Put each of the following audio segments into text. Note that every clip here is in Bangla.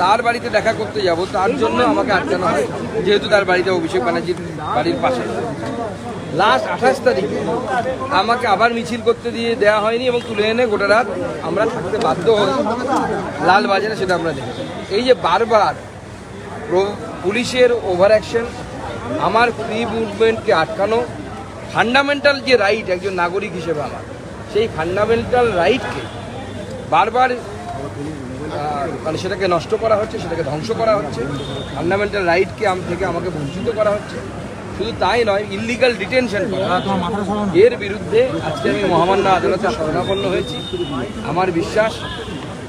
তার বাড়িতে দেখা করতে যাব, তার জন্য আমাকে আটকানো হয়, যেহেতু তার বাড়িতে অভিষেক ব্যানার্জির বাড়ির পাশে। লাস্ট আঠাশ তারিখে আমাকে আবার মিছিল করতে দিয়ে দেওয়া হয়নি এবং তুলে এনে গোটা রাত আমরা থাকতে বাধ্য হই। লাল বাজারে সেটা আমরা দেখেছি। এই যে বারবার পুলিশের ওভার অ্যাকশন আমার ফ্রি মুভমেন্টকে আটকানো ফান্ডামেন্টাল যে রাইট একজন নাগরিক হিসেবে আমার, সেই ফান্ডামেন্টাল রাইটকে বারবার মানে সেটাকে নষ্ট করা হচ্ছে, সেটাকে ধ্বংস করা হচ্ছে। ফান্ডামেন্টাল রাইটকে আম থেকে আমাকে বঞ্চিত করা হচ্ছে। শুধু তাই নয় ইলিগাল ডিটেনশন এর বিরুদ্ধে আজকে আমি মহামান্য আদালতে শরণাপন্ন হয়েছি। আমার বিশ্বাস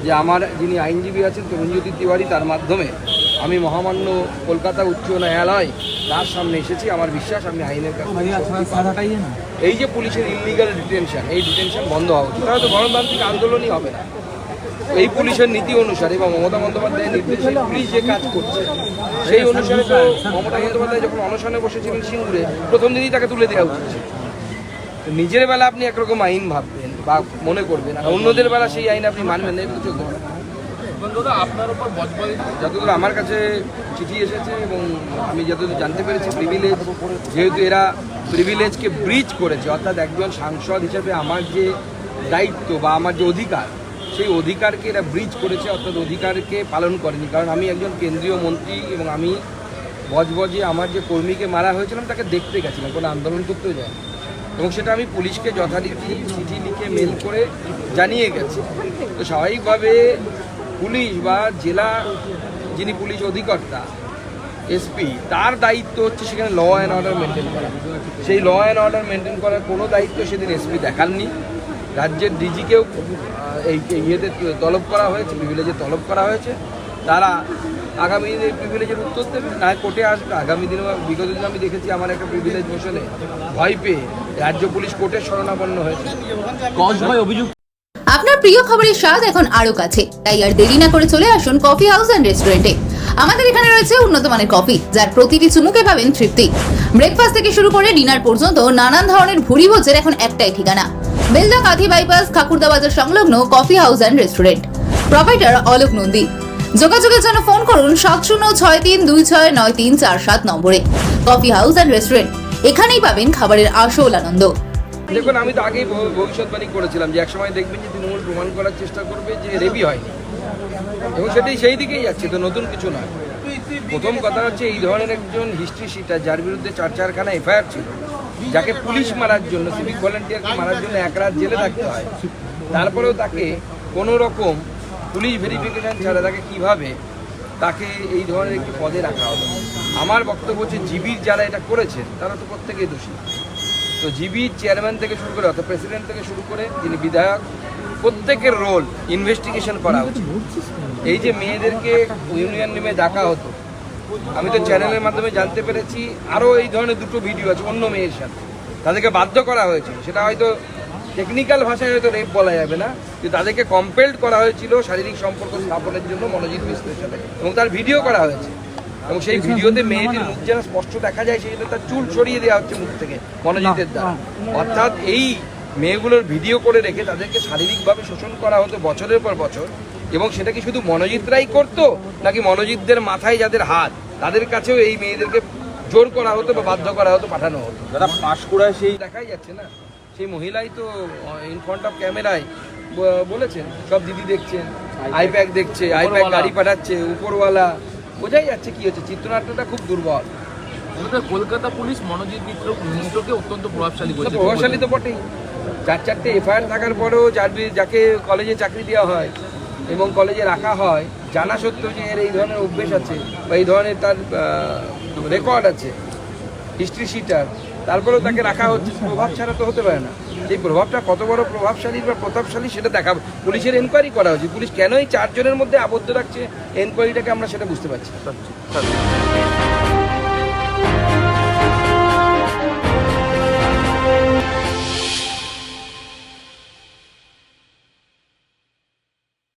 যে আমার যিনি আইনজীবী আছেন, তরুণজ্যোতি তিওয়ারি, তার মাধ্যমে আমি মহামান্য কলকাতা উচ্চ ন্যায়ালয়, তার সামনে এসেছি। আমার বিশ্বাস, আমি আইনের কাছে এই যে পুলিশের ইলিগাল ডিটেনশন এই ডিটেনশন বন্ধ হওয়া উচিত। তাহলে তো গণতান্ত্রিক আন্দোলনই হবে না। এই পুলিশের নীতি অনুসারে বা মমতা বন্দ্যোপাধ্যায়ের নির্দেশে পুলিশ যে কাজ করছে সেই অনুসারে তো মমতা বন্দ্যোপাধ্যায় যখন অনশনে বসেছিলেন সিঙ্গুরে প্রথম দিনই তাকে তুলে দেওয়া উচিত। নিজের বেলা আপনি একরকম আইন ভাববেন বা মনে করবেন আর অন্যদের বেলা সেই আইন আপনি মানবেন না না। যতদূর আমার কাছে চিঠি এসেছে এবং আমি যতদূর জানতে পেরেছি প্রিভিলেজ যেহেতু এরা প্রিভিলেজকে ব্রিজ করেছে অর্থাৎ একজন সাংসদ হিসেবে আমার যে দায়িত্ব বা আমার যে অধিকার সেই অধিকারকে এরা ব্রিজ করেছে, অর্থাৎ অধিকারকে পালন করেনি। কারণ আমি একজন কেন্দ্রীয় মন্ত্রী এবং আমি বজবজে আমার যে কর্মীকে মারা হয়েছিলাম, তাকে দেখতে গেছিলাম, কোনো আন্দোলন করতেও যায় এবং সেটা আমি পুলিশকে যথারীতি চিঠি লিখে মেল করে জানিয়ে গেছি। তো স্বাভাবিকভাবে পুলিশ বা জেলা যিনি পুলিশ অধিকর্তা এসপি তার দায়িত্ব হচ্ছে সেখানে ল অ্যান্ড অর্ডার মেনটেন করা। সেই ল অ্যান্ড অর্ডার মেনটেন করার কোনো দায়িত্ব সেদিন এসপি দেখাননি। রাজ্যের ডিজিকেও এই এই ইয়েতে তলব করা হয়েছে প্রিভিলেজে তলব করা হয়েছে। তারা আগামী দিনে এই প্রিভিলেজের উত্তর দেবে না কোর্টে আসবে। আগামী দিনে বিগত দিনে আমি দেখেছি আমার একটা প্রিভিলেজ মোশনে ভয় পেয়ে রাজ্য পুলিশ কোর্টের শরণাপন্ন হয়েছে। আপনার প্রিয় খবরের স্বাদ এখন আরও কাছে। তাই আর দেরি না করে চলে আসুন কফি হাউস অ্যান্ড রেস্টুরেন্টে আমাদের এখানে রয়েছে উন্নত মানের কফি যার প্রতিটি চুমুকে পাবেন তৃপ্তি। ব্রেকফাস্ট থেকে শুরু করে ডিনার পর্যন্ত নানান ধরনের ভুরি ভোজের এখন একটাই ঠিকানা। বেলদা কাঁথি বাইপাস খাকুরদা বাজার সংলগ্ন coffee house and restaurant provider Alok Nandi. যোগাযোগের জন্য ফোন করুন সাত শূন্য ছয় তিন দুই ছয় নয় তিন চার সাত নম্বরে। কফি হাউস অ্যান্ড রেস্টুরেন্ট এখানেই পাবেন খাবারের আসল আনন্দ। দেখুন, আমি তো আগেই ভবিষ্যৎবাণী করেছিলাম যে একসময় দেখবেন যে তৃণমূল প্রমাণ করার চেষ্টা করবে যে রেবি হয়নি। এবং সেটাই সেই দিকেই যাচ্ছে, তো নতুন কিছু নয়। প্রথম কথা হচ্ছে এই ধরনের একজন হিস্ট্রি শিটার যার বিরুদ্ধে চার চারখানা এফআইআর ছিল যাকে পুলিশ মারার জন্য, সিভিক ভলেন্টিয়ারকে মারার জন্য এক রাত জেলে থাকতে হয়। তারপরেও তাকে কোনো রকম পুলিশ ভেরিফিকেশন ছাড়া তাকে কীভাবে তাকে এই ধরনের একটি পদে রাখা হলো আমার বক্তব্য হচ্ছে, জিবির যারা এটা করেছেন, তারা তো প্রত্যেকেই দোষী। তো জিবি চেয়ারম্যান থেকে শুরু করে, অর্থাৎ প্রেসিডেন্ট থেকে শুরু করে, যিনি বিধায়ক, প্রত্যেকের রোল ইনভেস্টিগেশন করা উচিত এই যে মেয়েদেরকে ইউনিয়ন নেমে ডাকা হতো আমি তো চ্যানেলের মাধ্যমে জানতে পেরেছি আরও এই ধরনের দুটো ভিডিও আছে অন্য মেয়ের সাথে। তাদেরকে বাধ্য করা হয়েছিল। সেটা হয়তো টেকনিক্যাল ভাষায় হয়তো রেপ বলা যাবে না কিন্তু তাদেরকে কম্পেলড করা হয়েছিল শারীরিক সম্পর্ক স্থাপনের জন্য মনোজিৎ মিশ্রের সাথে। এবং তার ভিডিও করা হয়েছে। এবং সেই ভিডিওতে মেয়েটির মুখ যেন স্পষ্ট দেখা যায় সেই তার চুল সরিয়ে দেওয়া হচ্ছে মুখ থেকে মনোজিতের দ্বারা। অর্থাৎ এই মেয়েগুলোর ভিডিও করে রেখে তাদেরকে শারীরিকভাবে শোষণ করা হতো বছরের পর বছর এবং সেটা কি শুধু মনোজিতরাই করতো নাকি মনোজিতদের মাথায় যাদের হাত তাদের কাছেও এই মেয়েদেরকে জোর করা হতো বা বাধ্য করা হতো পাঠানো হতো। যারা পাশ করায় সেই দেখাই যাচ্ছে না। সেই মহিলাই তো ইন ফ্রন্ট অফ ক্যামেরায় বলেছেন সব দিদি দেখছেন আইপ্যাক দেখছে আইপ্যাক গাড়ি পাঠাচ্ছে উপরওয়ালা। বোঝাই যাচ্ছে কি হচ্ছে চিত্রনাট্যটা খুব দুর্বল। মূলত কলকাতা পুলিশ মনোজিৎ মিত্র মিত্রকে অত্যন্ত প্রভাবশালী বলছে প্রভাবশালী তো বটেই। চার চারটে এফআইআর থাকার পরেও যার যাকে কলেজে চাকরি দেওয়া হয় এবং কলেজে রাখা হয়, জানা সত্ত্বেও যে এর এই ধরনের অভ্যেস আছে বা এই ধরনের তার রেকর্ড আছে হিস্ট্রি শিটার তারপরেও তাকে রাখা হচ্ছে, প্রভাব ছাড়া তো হতে পারে না। সেই প্রভাবটা কত বড় প্রভাবশালী বা প্রতাপশালী সেটা দেখা, পুলিশের এনকোয়ারি করা উচিত পুলিশ কেন এই চারজনের মধ্যে আবদ্ধ রাখছে এনকোয়ারিটাকে আমরা সেটা বুঝতে পারছি।